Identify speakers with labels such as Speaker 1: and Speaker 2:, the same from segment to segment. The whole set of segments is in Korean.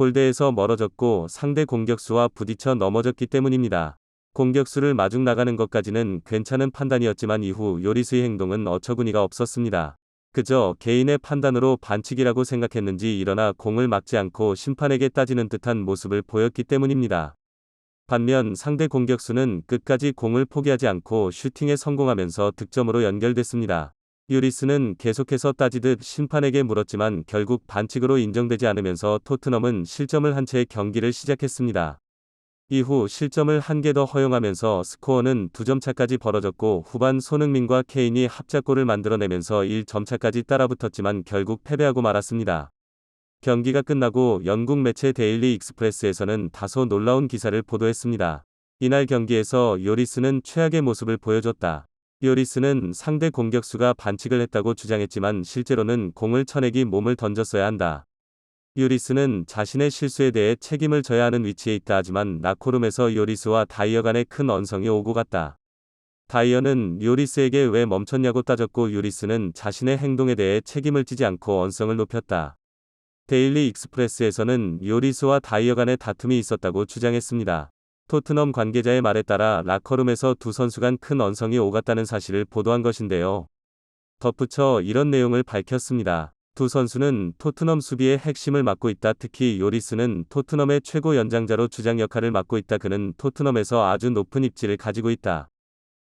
Speaker 1: 골대에서 멀어졌고 상대 공격수와 부딪혀 넘어졌기 때문입니다. 공격수를 마중 나가는 것까지는 괜찮은 판단이었지만 이후 요리스의 행동은 어처구니가 없었습니다. 그저 개인의 판단으로 반칙이라고 생각했는지 일어나 공을 막지 않고 심판에게 따지는 듯한 모습을 보였기 때문입니다. 반면 상대 공격수는 끝까지 공을 포기하지 않고 슈팅에 성공하면서 득점으로 연결됐습니다. 유리스는 계속해서 따지듯 심판에게 물었지만 결국 반칙으로 인정되지 않으면서 토트넘은 실점을 한 채 경기를 시작했습니다. 이후 실점을 한 개 더 허용하면서 스코어는 2점 차까지 벌어졌고 후반 손흥민과 케인이 합작골을 만들어내면서 1점 차까지 따라붙었지만 결국 패배하고 말았습니다. 경기가 끝나고 영국 매체 데일리 익스프레스에서는 다소 놀라운 기사를 보도했습니다. 이날 경기에서 요리스는 최악의 모습을 보여줬다. 요리스는 상대 공격수가 반칙을 했다고 주장했지만 실제로는 공을 쳐내기 몸을 던졌어야 한다. 요리스는 자신의 실수에 대해 책임을 져야 하는 위치에 있다 하지만 나코름에서 요리스와 다이어 간에 큰 언성이 오고 갔다. 다이어는 요리스에게 왜 멈췄냐고 따졌고 요리스는 자신의 행동에 대해 책임을 지지 않고 언성을 높였다. 데일리 익스프레스에서는 요리스와 다이어 간의 다툼이 있었다고 주장했습니다. 토트넘 관계자의 말에 따라 라커룸에서 두 선수 간 큰 언성이 오갔다는 사실을 보도한 것인데요. 덧붙여 이런 내용을 밝혔습니다. 두 선수는 토트넘 수비의 핵심을 맡고 있다. 특히 요리스는 토트넘의 최고 연장자로 주장 역할을 맡고 있다. 그는 토트넘에서 아주 높은 입지를 가지고 있다.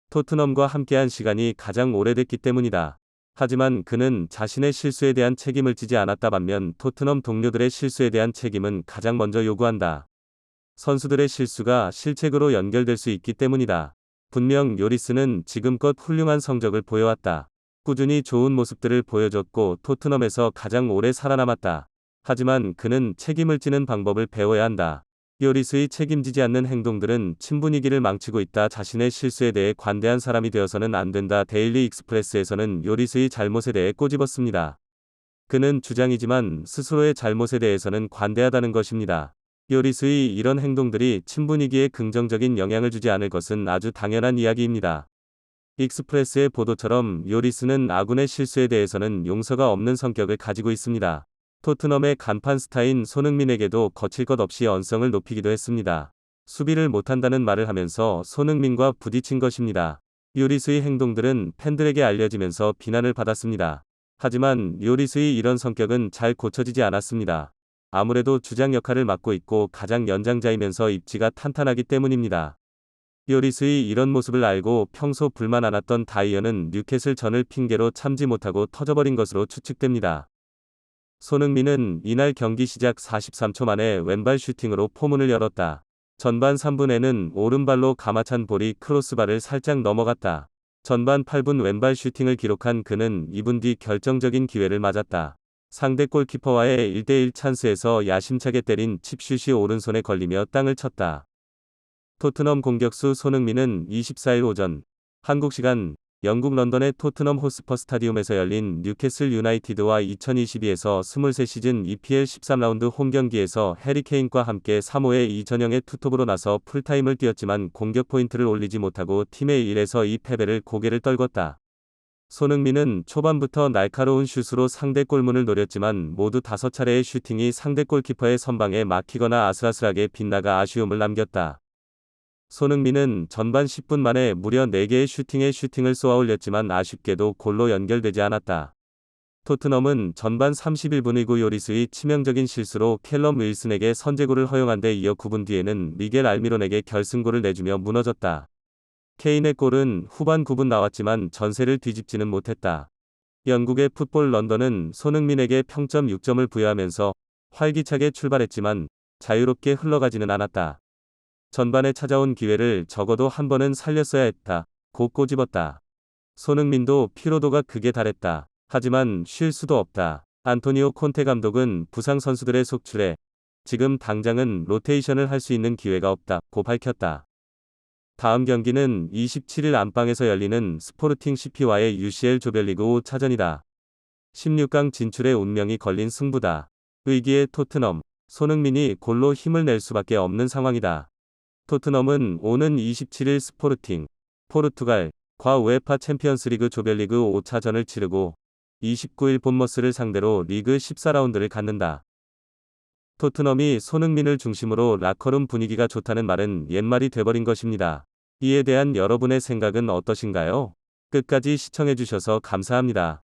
Speaker 1: 토트넘과 함께한 시간이 가장 오래됐기 때문이다. 하지만 그는 자신의 실수에 대한 책임을 지지 않았다 반면 토트넘 동료들의 실수에 대한 책임은 가장 먼저 요구한다. 선수들의 실수가 실책으로 연결될 수 있기 때문이다. 분명 요리스는 지금껏 훌륭한 성적을 보여왔다. 꾸준히 좋은 모습들을 보여줬고 토트넘에서 가장 오래 살아남았다. 하지만 그는 책임을 지는 방법을 배워야 한다. 요리스의 책임지지 않는 행동들은 팀 분위기를 망치고 있다. 자신의 실수에 대해 관대한 사람이 되어서는 안 된다. 데일리 익스프레스에서는 요리스의 잘못에 대해 꼬집었습니다. 그는 주장이지만 스스로의 잘못에 대해서는 관대하다는 것입니다. 요리스의 이런 행동들이 팀 분위기에 긍정적인 영향을 주지 않을 것은 아주 당연한 이야기입니다. 익스프레스의 보도처럼 요리스는 아군의 실수에 대해서는 용서가 없는 성격을 가지고 있습니다. 토트넘의 간판 스타인 손흥민에게도 거칠 것 없이 언성을 높이기도 했습니다. 수비를 못한다는 말을 하면서 손흥민과 부딪힌 것입니다. 요리스의 행동들은 팬들에게 알려지면서 비난을 받았습니다. 하지만 요리스의 이런 성격은 잘 고쳐지지 않았습니다. 아무래도 주장 역할을 맡고 있고 가장 연장자이면서 입지가 탄탄하기 때문입니다. 요리스의 이런 모습을 알고 평소 불만 않았던 다이어는 뉴캐슬 전을 핑계로 참지 못하고 터져버린 것으로 추측됩니다. 손흥민은 이날 경기 시작 43초 만에 왼발 슈팅으로 포문을 열었다. 전반 3분에는 오른발로 가마찬 볼이 크로스바를 살짝 넘어갔다. 전반 8분 왼발 슈팅을 기록한 그는 2분 뒤 결정적인 기회를 맞았다. 상대 골키퍼와의 1대1 찬스에서 야심차게 때린 칩슛이 오른손에 걸리며 땅을 쳤다. 토트넘 공격수 손흥민은 24일 오전 한국 시간 영국 런던의 토트넘 호스퍼 스타디움에서 열린 뉴캐슬 유나이티드와 2022에서 23시즌 EPL 13라운드 홈 경기에서 해리 케인과 함께 3호의 2전형의 투톱으로 나서 풀타임을 뛰었지만 공격 포인트를 올리지 못하고 팀의 1에서 2 패배를 고개를 떨궜다. 손흥민은 초반부터 날카로운 슛으로 상대 골문을 노렸지만 모두 5차례의 슈팅이 상대 골키퍼의 선방에 막히거나 아슬아슬하게 빗나가 아쉬움을 남겼다. 손흥민은 전반 10분 만에 무려 4개의 슈팅에 슈팅을 쏘아 올렸지만 아쉽게도 골로 연결되지 않았다. 토트넘은 전반 31분 이고 요리스의 치명적인 실수로 켈럼 윌슨에게 선제골을 허용한 데 이어 9분 뒤에는 미겔 알미론에게 결승골을 내주며 무너졌다. 케인의 골은 후반 9분 나왔지만 전세를 뒤집지는 못했다. 영국의 풋볼 런던은 손흥민에게 평점 6점을 부여하면서 활기차게 출발했지만 자유롭게 흘러가지는 않았다. 전반에 찾아온 기회를 적어도 한 번은 살렸어야 했다. 곧 꼬집었다. 손흥민도 피로도가 극에 달했다. 하지만 쉴 수도 없다. 안토니오 콘테 감독은 부상 선수들의 속출에 지금 당장은 로테이션을 할 수 있는 기회가 없다. 고 밝혔다. 다음 경기는 27일 안방에서 열리는 스포르팅 CP와의 UCL 조별리그 5차전이다. 16강 진출의 운명이 걸린 승부다. 위기의 토트넘, 손흥민이 골로 힘을 낼 수밖에 없는 상황이다. 토트넘은 오는 27일 스포르팅, 포르투갈, 과 우에파 챔피언스리그 조별리그 5차전을 치르고 29일 본머스를 상대로 리그 14라운드를 갖는다. 토트넘이 손흥민을 중심으로 라커룸 분위기가 좋다는 말은 옛말이 돼버린 것입니다. 이에 대한 여러분의 생각은 어떠신가요? 끝까지 시청해주셔서 감사합니다.